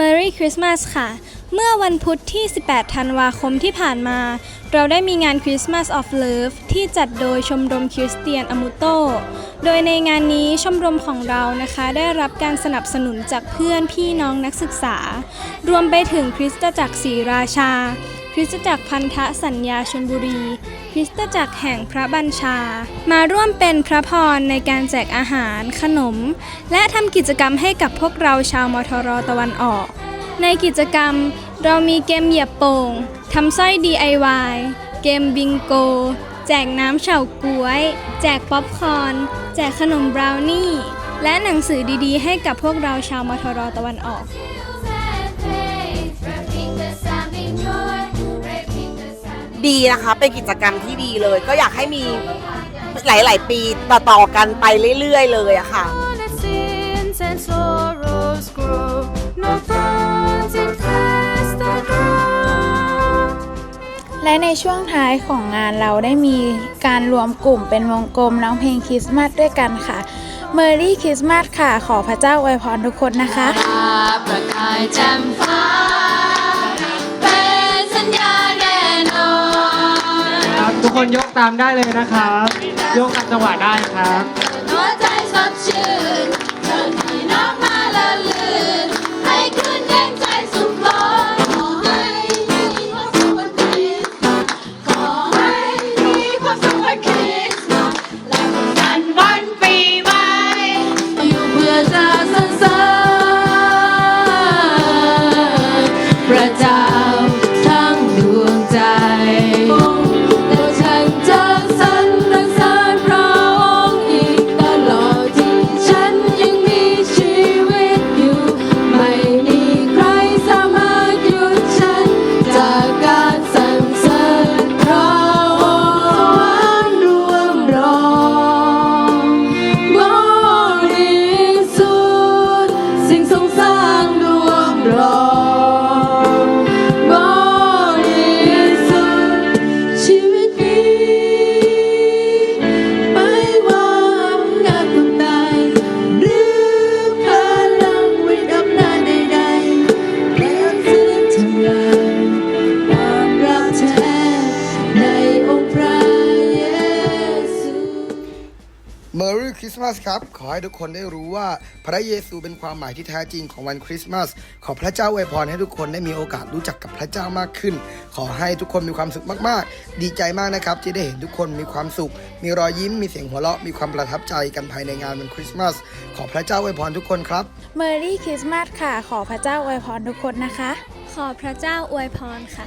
Merry Christmas ค่ะ เมื่อวันพุธที่ 18 ธันวาคมที่ผ่านมา เราได้มีงาน Christmas of Love ที่จัดโดยชมรมคริสเตียนอมุโต โดยในงานนี้ชมรมของเรานะคะได้รับการสนับสนุนจากเพื่อนพี่น้องนักศึกษา รวมไปถึงคริสตจักรศรีราชา ริสตจักรพันธสัญญาชนบุรี คริสตจักรแห่งพระบัญชา มาร่วมเป็นพระพรในการแจกอาหาร ขนม และทำกิจกรรมให้กับพวกเราชาวมทรตะวันออก ในกิจกรรมเรามีเกมเหยียบโป่งทำสร้อย DIY เกมบิงโก แจกน้ำเฉาก๊วย แจกป๊อปคอร์น แจกขนมบราวนี่ และหนังสือดีๆ ให้กับพวกเราชาวมทรตะวันออก ดีนะคะ เป็นกิจกรรมที่ดีเลย ก็อยากให้มีหลาย ๆ ปีต่อ ๆ กันไปเรื่อย ๆ เลยอะค่ะ และในช่วงท้ายของงานเราได้มีการรวมกลุ่มเป็นวงกลมร้องเพลงคริสต์มาสด้วยกันค่ะ Merry Christmas ค่ะ ขอพระเจ้าอวยพรทุกคนนะคะ ประกายแจ่ ยกตามได้เลยนะครับ ยกตามจังหวะได้ครับหัวใจสดชื่นเดินให้น้ำมาละลื่นให้คืนแห่งใจสุขล้นขอให้มีความสุขวันคริสต์มาสขอให้มีความสุขวันคริสต์มาสและวันนั้นวันปีใหม่อยู่เพื่อจะสรรเสริญพระเจ้ Merry Christmas ครับ ขอให้ทุกคนได้รู้ว่าพระเยซูเป็นความหมายที่แท้จริงของวันคริสต์มาส ขอพระเจ้าอวยพรให้ทุกคนได้มีโอกาสรู้จักกับพระเจ้ามากขึ้น ขอให้ทุกคนมีความสุขมาก ๆ ดีใจมากนะครับ ที่ได้เห็นทุกคนมีความสุข มีรอยยิ้ม มีเสียงหัวเราะ มีความประทับใจกันภายในงานวันคริสต์มาส ขอพระเจ้าอวยพรทุกคนครับ Merry Christmas ค่ะ ขอพระเจ้าอวยพรทุกคนนะคะ ขอพระเจ้าอวยพรค่ะ